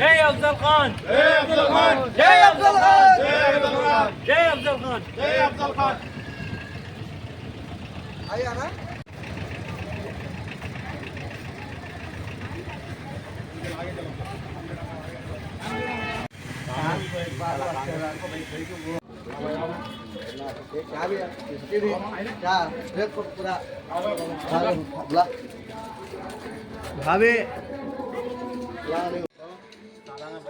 జై అఫ్జల్ ఖాన్ జై అఫ్జల్ ఖాన్ జై అఫ్జల్ ఖాన్ జై అఫ్జల్ ఖాన్ జై అఫ్జల్ ఖాన్ అయ్యానా क्या भी है इसके भी क्या रेट को पूरा भाभी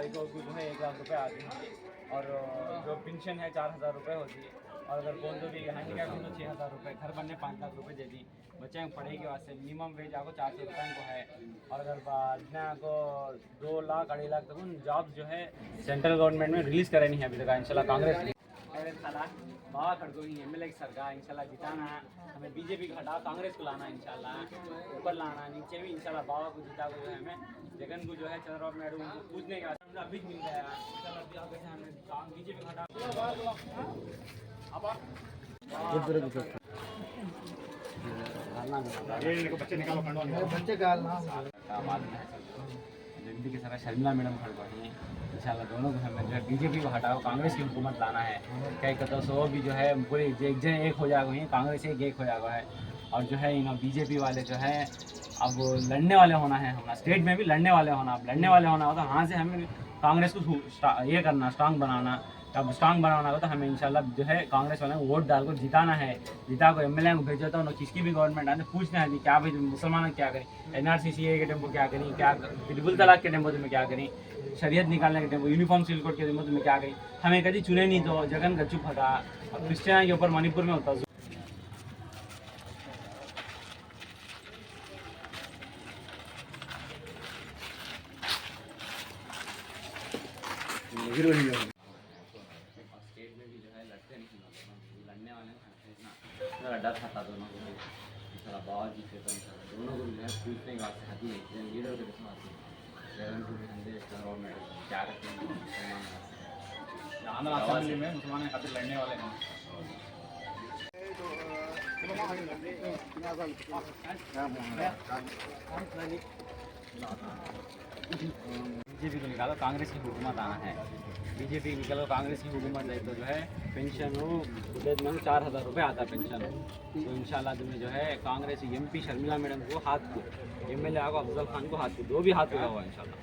बाइक को कुछ में एक लाख रुपये आती है और जो पेंशन है, चार हज़ार रुपये होती है और अगर कौन तो भी हैंडीकैप हो तो छः हज़ार रुपये घर बनने पाँच लाख रुपये दे दी। बच्चे को पढ़ाई के वास्ते मिनिमम वेज आपको चार सौ रुपये को है। और अगर बाद में आपको दो लाख, अढ़ाई लाख तक जॉब जो है सेंट्रल गवर्नमेंट में रिलीज़ करानी है अभी तक इनशाला कांग्रेस अरे साला बाबा खड़को ही एम एल सरकार इंशाल्लाह जिताना हमें बीजेपी को हटा कांग्रेस को लाना इंशाल्लाह। ऊपर लाना नीचे भी इंशाल्लाह बाबा को जिता को जो है हमें जगन को जो है चंद्रबाबू नायडू उनको पूछने का अभी मिल गया इंशाल्लाह बीजेपी को हटा बच्चे का की तरह शर्मिला मैडम खड़ पड़ी हैं। इंशाल्लाह दोनों को हमें जो है बीजेपी को हटाओ, कांग्रेस की हुकूमत लाना है। क्या कहते हो सो भी जो है, पूरे एक जन एक हो जाएगा वहीं, कांग्रेस एक एक हो जाएगा है। और जो है, इन बीजेपी वाले जो है, अब लड़ने वाले होना है हमारा स्टेट में भी लड़ने वाले होना, अब लड़ने वाले होना होगा हाँ से हमें कांग्रेस को ये करना स्ट्रांग बनाना। अब स्ट्रांग बनाना होगा तो हमें इंशाल्लाह जो है कांग्रेस वाले वोट डाल को जिताना है। जिता को एम एल ए को भेजा तो किसकी भी गवर्नमेंट आने पूछना है कि क्या भाई मुसलमानों क्या करें? एन आर सी सी ए के टेंपो क्या करें? क्या त्रिपुल तलाक के टेंपो तुम्हें क्या करें? शरीयत निकालने के टेंपो यूनिफॉर्म सिविल कोड के टेंपो तुम्हें क्या करें? हमें कभी चुने नहीं तो जगन का चुप हटा अब क्रिश्चियन के ऊपर मणिपुर में होता में भी जो है लड़ते नहीं लोग लड़ने वाले हैं डर था था दोनों को साला बाबा जी थे तो इंशाल्लाह दोनों को जो है पूछने का हती है लीडर के किस्म आती है। जगन को भी हमने चंद्रबाबू नायडू को क्या करते हैं मुसलमान आंध्र असेंबली में मुसलमान खातिर लड़ने वाले हैं। बीजेपी को निकालो कांग्रेस की हुकूमत आना है बीजेपी निकालो कांग्रेस की हुकूमत है तो जो है पेंशन हो उदय में चार हज़ार रुपये आता है पेंशन हो तो इंशाल्लाह तुम्हें जो है कांग्रेस एमपी शर्मिला मैडम को हाथ को एम एल को अफजल खान को हाथ को दो भी हाथ लगा हुआ है इंशाल्लाह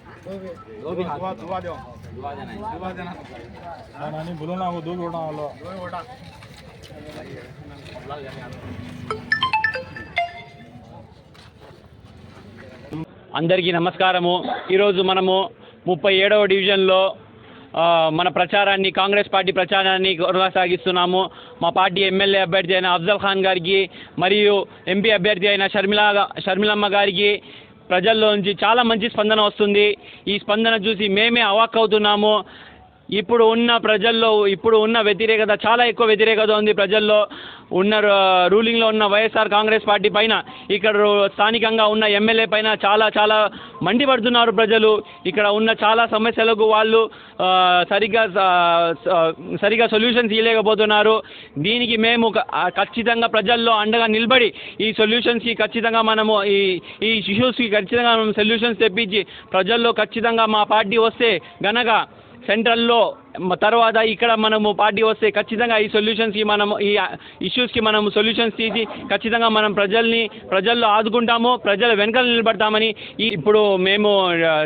दो भी हाथ दुआ लगा दुआ हुआ दो है। दुआ देना है दुआ देना हाँ नानी बोलो ना वो दो वोटा वालो दो वोटा अफजल गनी అందరికీ నమస్కారము ఈరోజు మనము ముప్పై ఏడవ డివిజన్లో మన ప్రచారాన్ని కాంగ్రెస్ పార్టీ ప్రచారాన్ని కొనసాగిస్తున్నాము. మా పార్టీ ఎమ్మెల్యే అభ్యర్థి అయిన అఫ్జల్ ఖాన్ గారికి మరియు ఎంపీ అభ్యర్థి అయిన షర్మిలా షర్మిలమ్మ గారికి ప్రజల్లో నుంచి చాలా మంచి స్పందన వస్తుంది. ఈ స్పందన చూసి మేమే అవాక్ అవుతున్నాము. ఇప్పుడు ఉన్న ప్రజల్లో ఇప్పుడు ఉన్న వ్యతిరేకత చాలా ఎక్కువ వ్యతిరేకత ఉంది ప్రజల్లో. ఉన్న రూలింగ్లో ఉన్న వైఎస్ఆర్ కాంగ్రెస్ పార్టీ పైన ఇక్కడ స్థానికంగా ఉన్న ఎమ్మెల్యే పైన చాలా చాలా మండిపడుతున్నారు ప్రజలు. ఇక్కడ ఉన్న చాలా సమస్యలకు వాళ్ళు సరిగ్గా సరిగ్గా సొల్యూషన్స్ ఇవ్వలేకపోతున్నారు దీనికి మేము ఖచ్చితంగా ప్రజల్లో అండగా నిలబడి ఈ సొల్యూషన్స్కి ఖచ్చితంగా మనము ఈ ఈ ఇష్యూస్కి ఖచ్చితంగా మనం సొల్యూషన్స్ తెప్పించి ప్రజల్లో ఖచ్చితంగా మా పార్టీ వస్తే గనక సెంట్రల్లో తర్వాత ఇక్కడ మనము పార్టీ వస్తే ఖచ్చితంగా ఈ సొల్యూషన్స్కి మనము ఈ ఇష్యూస్కి మనం సొల్యూషన్స్ తీసి ఖచ్చితంగా మనం ప్రజల్ని ప్రజల్లో ఆదుకుంటాము ప్రజల వెనకాల నిలబడతామని ఈ- ఇప్పుడు మేము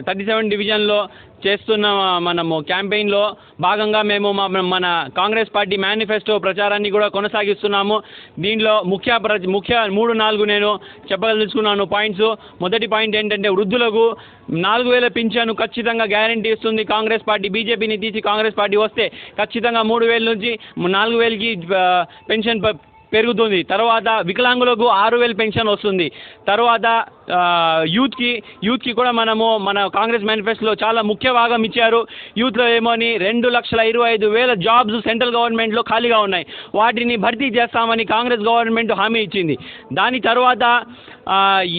థర్టీ సెవెన్ డివిజన్లో చేస్తున్న మనము క్యాంపెయిన్లో భాగంగా మేము మన కాంగ్రెస్ పార్టీ మేనిఫెస్టో ప్రచారాన్ని కూడా కొనసాగిస్తున్నాము. దీనిలో ముఖ్య ప్ర- ముఖ్య మూడు నాలుగు నేను చెప్పదలుచుకున్నాను పాయింట్స్ మొదటి పాయింట్ ఏంటంటే వృద్ధులకు నాలుగు వేల పింఛను ఖచ్చితంగా గ్యారంటీ ఇస్తుంది కాంగ్రెస్ పార్టీ బీజేపీని తీసి కాంగ్రెస్ పార్టీ వస్తే ఖచ్చితంగా మూడు వేల నుంచి నాలుగు వేలకి పెన్షన్ పెరుగుతుంది. తర్వాత వికలాంగులకు ఆరు వేలు పెన్షన్ వస్తుంది. తర్వాత యూత్కి యూత్కి కూడా మనము మన కాంగ్రెస్ మేనిఫెస్టోలో చాలా ముఖ్య భాగం ఇచ్చారు. యూత్లో ఏమోని రెండు లక్షల ఇరవై ఐదు వేల జాబ్స్ సెంట్రల్ గవర్నమెంట్లో ఖాళీగా ఉన్నాయి. వాటిని భర్తీ చేస్తామని కాంగ్రెస్ గవర్నమెంట్ హామీ ఇచ్చింది. దాని తర్వాత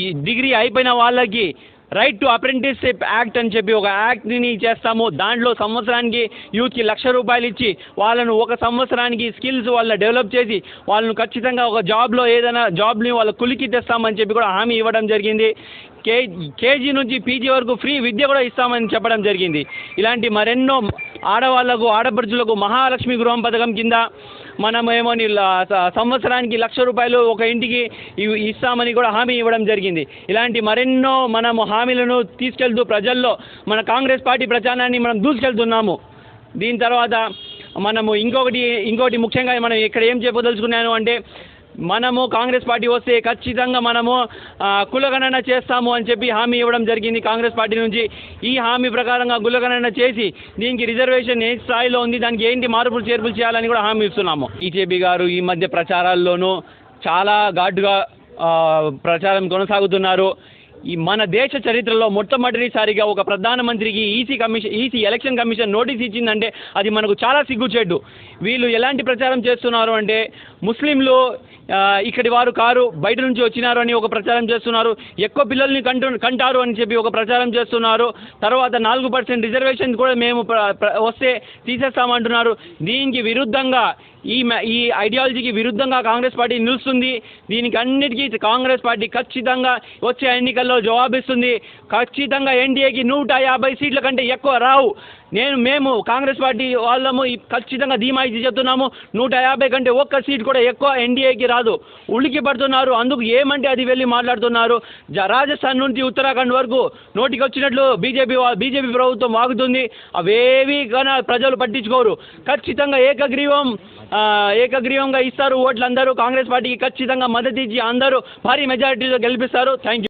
ఈ డిగ్రీ అయిపోయిన వాళ్ళకి రైట్ టు అప్రెంటిస్షిప్ యాక్ట్ అని చెప్పి ఒక యాక్ట్ని చేస్తాము. దాంట్లో సంవత్సరానికి యూత్కి లక్ష రూపాయలు ఇచ్చి వాళ్ళను ఒక సంవత్సరానికి స్కిల్స్ వాళ్ళని డెవలప్ చేసి వాళ్ళను ఖచ్చితంగా ఒక జాబ్లో ఏదైనా జాబ్ని వాళ్ళ కులికి తెస్తామని చెప్పి కూడా హామీ ఇవ్వడం జరిగింది. కే కేజీ నుంచి పీజీ వరకు ఫ్రీ విద్య కూడా ఇస్తామని చెప్పడం జరిగింది. ఇలాంటి మరెన్నో ఆడవాళ్ళకు ఆడపడుచులకు మహాలక్ష్మి గృహం పథకం కింద మనమేమో ని- స- సంవత్సరానికి లక్ష రూపాయలు ఒక ఇంటికి ఇస్తామని కూడా హామీ ఇవ్వడం జరిగింది. ఇలాంటి మరెన్నో మనము హామీలను తీసుకెళ్తూ ప్రజల్లో మన కాంగ్రెస్ పార్టీ ప్రచారాన్ని మనం దూసుకెళ్తున్నాము. దీని తర్వాత మనము ఇంకొకటి ఇంకొకటి ముఖ్యంగా మనం ఇక్కడ ఏం చెప్పదలుచుకున్నాను అంటే మనము కాంగ్రెస్ పార్టీ వస్తే ఖచ్చితంగా మనము కులగణన చేస్తాము అని చెప్పి హామీ ఇవ్వడం జరిగింది కాంగ్రెస్ పార్టీ నుంచి. ఈ హామీ ప్రకారంగా కులగణన చేసి దీనికి రిజర్వేషన్ ఏ స్థాయిలో ఉంది దానికి ఏంటి మార్పులు చేర్పులు చేయాలని కూడా హామీ ఇస్తున్నాము. ఈజేపీ గారు ఈ మధ్య ప్రచారాల్లోనూ చాలా ఘాటుగా ప్రచారం కొనసాగుతున్నారు. ఈ మన దేశ చరిత్రలో మొట్టమొదటిసారిగా ఒక ప్రధానమంత్రికి EC commission EC election commission notice ఇచ్చిందంటే అది మనకు చాలా సిగ్గుచేటు. వీళ్ళు ఎలాంటి ప్రచారం చేస్తున్నారు అంటే ముస్లింలు ఇక్కడి వారు కారు బయట నుంచి వచ్చినారు అని ఒక ప్రచారం చేస్తున్నారు. ఎక్కువ పిల్లల్ని కంటు కంటారు అని చెప్పి ఒక ప్రచారం చేస్తున్నారు. తర్వాత నాలుగు పర్సెంట్ రిజర్వేషన్ కూడా మేము వస్తే తీసేస్తామంటున్నారు. దీనికి విరుద్ధంగా ఈ ఈ ఐడియాలజీకి విరుద్ధంగా కాంగ్రెస్ పార్టీ నిలుస్తుంది. దీనికి అన్నిటికీ కాంగ్రెస్ పార్టీ ఖచ్చితంగా వచ్చే ఎన్నికల్లో జవాబిస్తుంది. ఖచ్చితంగా ఎన్డీఏకి నూట యాభై సీట్ల కంటే ఎక్కువ రావు. నేను మేము కాంగ్రెస్ పార్టీ వాళ్ళము ఖచ్చితంగా ధీమా ఇచ్చి చెప్తున్నాము. నూట యాభై కంటే ఒక్క సీట్ కూడా ఎక్కువ ఎన్డీఏకి రాదు. ఉలికి పడుతున్నారు. అందుకు ఏమంటే అది వెళ్ళి మాట్లాడుతున్నారు. జ- రాజస్థాన్ నుంచి ఉత్తరాఖండ్ వరకు నోటికి వచ్చినట్లు బీజేపీ బీజేపీ ప్రభుత్వం వాగుతుంది. అవేవి కానీ ప్రజలు పట్టించుకోరు. ఖచ్చితంగా ఏకగ్రీవం ఏకగ్రీవంగా ఇస్తారు ఓట్లు అందరూ కాంగ్రెస్ పార్టీకి ఖచ్చితంగా మద్దతు ఇచ్చి అందరూ భారీ మెజారిటీతో గెలిపిస్తారు. Thank you